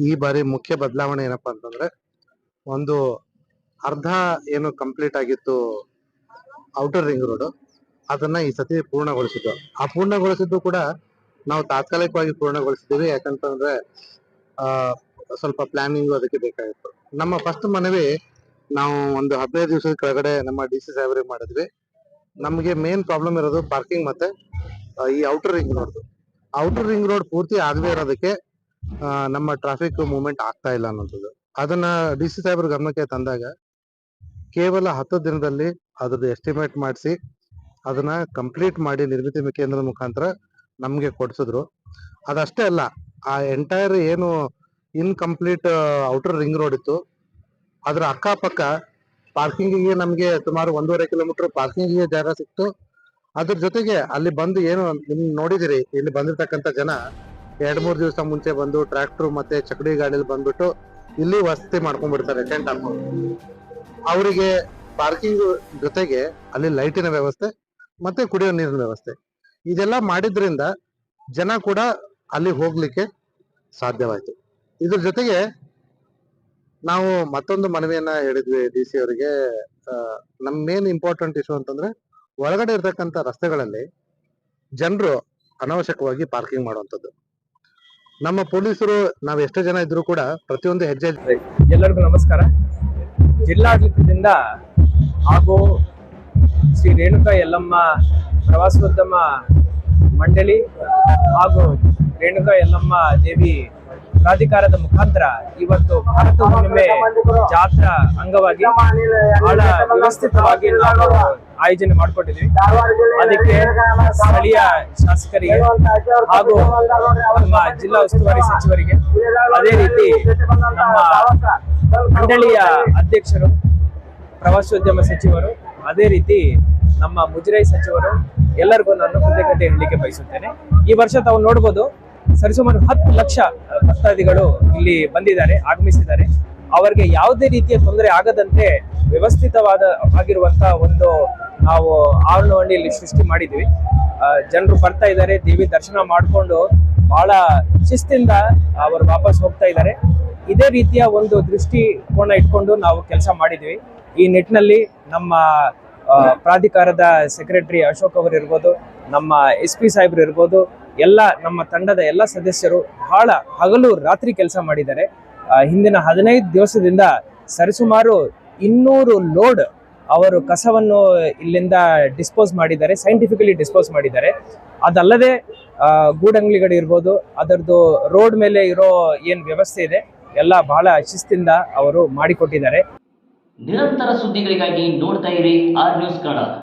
ಈ ಬಾರಿ ಮುಖ್ಯ ಬದಲಾವಣೆ ಏನಪ್ಪಾ ಅಂತಂದ್ರೆ, ಒಂದು ಅರ್ಧ ಏನು ಕಂಪ್ಲೀಟ್ ಆಗಿತ್ತು ಔಟರ್ ರಿಂಗ್ ರೋಡ್ ಅದನ್ನ ಈ ಸತಿ ಪೂರ್ಣಗೊಳಿಸಿದ್ದು. ಆ ಪೂರ್ಣಗೊಳಿಸಿದ್ದು ಕೂಡ ನಾವು ತಾತ್ಕಾಲಿಕವಾಗಿ ಪೂರ್ಣಗೊಳಿಸಿದ್ದೀವಿ, ಯಾಕಂತಂದ್ರೆ, ಆ, ಸ್ವಲ್ಪ ಪ್ಲಾನಿಂಗ್ ಅದಕ್ಕೆ ಬೇಕಾಗಿತ್ತು. ನಮ್ಮ ಫಸ್ಟ್ ಮನವಿ ನಾವು ಒಂದು ಹದಿನೈದು ದಿವಸದ ಕೆಳಗಡೆ ನಮ್ಮ ಡಿ ಸಿ ಸಾಹೇಬರಿಗೆ ಮಾಡಿದ್ವಿ. ನಮಗೆ ಮೇನ್ ಪ್ರಾಬ್ಲಮ್ ಇರೋದು ಪಾರ್ಕಿಂಗ್ ಮತ್ತೆ ಈ outer ring road outer ring road ಪೂರ್ತಿ ಆಗದೆ ಇರೋದಕ್ಕೆ ನಮ್ಮ ಟ್ರಾಫಿಕ್ ಮೂವ್ಮೆಂಟ್ ಆಗ್ತಾ ಇಲ್ಲ ಅನ್ನೋದು. ಅದನ್ನ ಡಿ ಸಿ ಸಾಹೇಬ್ರ ಗಮನಕ್ಕೆ ತಂದಾಗ ಕೇವಲ ಹತ್ತು ದಿನದಲ್ಲಿ ಅದ್ರದ್ದು ಎಸ್ಟಿಮೇಟ್ ಮಾಡಿಸಿ ಅದನ್ನ ಕಂಪ್ಲೀಟ್ ಮಾಡಿ ನಿರ್ಮಿತಿ ಕೇಂದ್ರದ ಮುಖಾಂತರ ನಮ್ಗೆ ಕೊಡಿಸಿದ್ರು. ಅದಷ್ಟೇ ಅಲ್ಲ, ಆ ಎಂಟೈರ್ ಏನು ಇನ್ಕಂಪ್ಲೀಟ್ ಔಟರ್ ರಿಂಗ್ ರೋಡ್ ಇತ್ತು. ಅದ್ರ ಅಕ್ಕಪಕ್ಕ ಪಾರ್ಕಿಂಗಿಗೆ ನಮಗೆ ಸುಮಾರು ಒಂದೂವರೆ ಕಿಲೋಮೀಟರ್ ಪಾರ್ಕಿಂಗಿಗೆ ಜಾಗ ಸಿಕ್ತು. ಅದ್ರ ಜೊತೆಗೆ ಅಲ್ಲಿ ಬಂದು ಏನು ನಿಮ್ ನೋಡಿದಿರಿ, ಇಲ್ಲಿ ಬಂದಿರ್ತಕ್ಕಂಥ ಜನ ಎರಡ್ ಮೂರ್ ದಿವಸ ಮುಂಚೆ ಬಂದು ಟ್ರ್ಯಾಕ್ಟರ್ ಮತ್ತೆ ಚಕಡಿ ಗಾಡಿಲಿ ಬಂದ್ಬಿಟ್ಟು ಇಲ್ಲಿ ವಸತಿ ಮಾಡ್ಕೊಂಡ್ಬಿಡ್ತಾರೆ ಟೆಂಟ್ ಹಾಕೊಂಡು. ಅವರಿಗೆ ಪಾರ್ಕಿಂಗ್ ಜೊತೆಗೆ ಅಲ್ಲಿ ಲೈಟಿನ ವ್ಯವಸ್ಥೆ ಮತ್ತೆ ಕುಡಿಯೋ ನೀರಿನ ವ್ಯವಸ್ಥೆ. ಇದೆಲ್ಲ ಮಾಡಿದ್ರಿಂದ ಜನ ಕೂಡ ಅಲ್ಲಿ ಹೋಗ್ಲಿಕ್ಕೆ ಸಾಧ್ಯವಾಯ್ತು. ಇದ್ರ ಜೊತೆಗೆ ನಾವು ಮತ್ತೊಂದು ಮನವಿಯನ್ನ ಹೇಳಿದ್ವಿ ಡಿ ಸಿ ಅವರಿಗೆ. ನಮ್ ಮೇನ್ ಇಂಪಾರ್ಟೆಂಟ್ ಇಶ್ಯೂ ಅಂತಂದ್ರೆ ಒಳಗಡೆ ಇರ್ತಕ್ಕಂಥ ರಸ್ತೆಗಳಲ್ಲಿ ಜನರು ಅನವಶ್ಯಕವಾಗಿ ಪಾರ್ಕಿಂಗ್ ಮಾಡುವಂತದ್ದು ನಮ್ಮ ಪೊಲೀಸರು ನಾವ್ ಎಷ್ಟೇ ಜನ ಇದ್ರು ಕೂಡ ಪ್ರತಿಯೊಂದು ಹೆಜ್ಜೆ ಎಲ್ಲರಿಗೂ ನಮಸ್ಕಾರ. ಜಿಲ್ಲಾಡಳಿತದಿಂದ ಹಾಗೂ ಶ್ರೀ ರೇಣುಕಾ ಯಲ್ಲಮ್ಮ ಪ್ರವಾಸೋದ್ಯಮ ಮಂಡಳಿ ಹಾಗೂ ರೇಣುಕಾ ಯಲ್ಲಮ್ಮ ದೇವಿ ಪ್ರಾಧಿಕಾರದ ಮುಖಾಂತರ ಇವತ್ತು ಭಾರತ ಹುಣ್ಣಿಮೆ ಜಾತ್ರಾ ಅಂಗವಾಗಿ ಬಹಳ ವ್ಯವಸ್ಥಿತವಾಗಿ ನಾವು ಆಯೋಜನೆ ಮಾಡಿಕೊಟ್ಟಿದ್ವಿ ಅದಕ್ಕೆ ಸ್ಥಳೀಯ ಶಾಸಕರಿಗೆ ಹಾಗೂ ನಮ್ಮ ಜಿಲ್ಲಾ ಉಸ್ತುವಾರಿ ಸಚಿವರಿಗೆ ಅದೇ ರೀತಿ ನಮ್ಮ ಮಂಡಳಿಯ ಅಧ್ಯಕ್ಷರು, ಪ್ರವಾಸೋದ್ಯಮ ಸಚಿವರು, ಅದೇ ರೀತಿ ನಮ್ಮ ಮುಜರಾಯಿ ಸಚಿವರು ಎಲ್ಲರಿಗೂ ನಾನು ಕೃತಜ್ಞತೆ ಹೇಳಲಿಕ್ಕೆ ಬಯಸುತ್ತೇನೆ. ಈ ವರ್ಷ ತಾವು ನೋಡ್ಬೋದು ಸರಿಸುಮಾರು ಹತ್ತು ಲಕ್ಷ ಭಕ್ತಾದಿಗಳು ಇಲ್ಲಿ ಬಂದಿದ್ದಾರೆ, ಆಗಮಿಸಿದ್ದಾರೆ. ಅವರಿಗೆ ಯಾವುದೇ ರೀತಿಯ ತೊಂದರೆ ಆಗದಂತೆ ವ್ಯವಸ್ಥಿತವಾದ, ಆಗಿರುವಂತ ಒಂದು ನಾವು ಆವರಣವನ್ನು ಸೃಷ್ಟಿ ಮಾಡಿದ್ವಿ ಜನರು ಬರ್ತಾ ಇದ್ದಾರೆ, ದೇವಿ ದರ್ಶನ ಮಾಡಿಕೊಂಡು ಬಹಳ ಶಿಸ್ತಿಂದ ಅವರು ವಾಪಸ್ ಹೋಗ್ತಾ ಇದ್ದಾರೆ. ಇದೇ ರೀತಿಯ ಒಂದು ದೃಷ್ಟಿಕೋನ ಇಟ್ಕೊಂಡು ನಾವು ಕೆಲಸ ಮಾಡಿದ್ವಿ ಈ ನಿಟ್ಟಿನಲ್ಲಿ ನಮ್ಮ ಪ್ರಾಧಿಕಾರದ ಸೆಕ್ರೆಟರಿ ಅಶೋಕ್ ಅವರು ಇರ್ಬೋದು, ನಮ್ಮ ಎಸ್ ಪಿ ಸಾಹೇಬ್ರು ಇರ್ಬೋದು, ಎಲ್ಲ ನಮ್ಮ ತಂಡದ ಎಲ್ಲ ಸದಸ್ಯರು ಬಹಳ ಹಗಲು ರಾತ್ರಿ ಕೆಲಸ ಮಾಡಿದ್ದಾರೆ. ಹಿಂದಿನ ಹದಿನೈದು ದಿವಸದಿಂದ ಸರಿಸುಮಾರು ಇನ್ನೂರು ಲೋಡ್ ಅವರು ಕಸವನ್ನು ಇಲ್ಲಿಂದ ಡಿಸ್ಪೋಸ್ ಮಾಡಿದ್ದಾರೆ ಸೈಂಟಿಫಿಕಲಿ ಡಿಸ್ಪೋಸ್ ಮಾಡಿದ್ದಾರೆ. ಅದಲ್ಲದೆ ಗೂಡಂಗ್ಲಿಗಳು ಇರ್ಬೋದು, ಅದರದ್ದು ರೋಡ್ ಮೇಲೆ ಇರೋ ಏನು ವ್ಯವಸ್ಥೆ ಇದೆ, ಎಲ್ಲ ಬಹಳ ಶಿಸ್ತಿಂದ ಅವರು ಮಾಡಿಕೊಟ್ಟಿದ್ದಾರೆ. ನಿರಂತರ ಸುದ್ದಿಗಳಿಗಾಗಿ ನೋಡ್ತಾ ಇರಿ ಆರ್ ನ್ಯೂಸ್ ಕನ್ನಡ.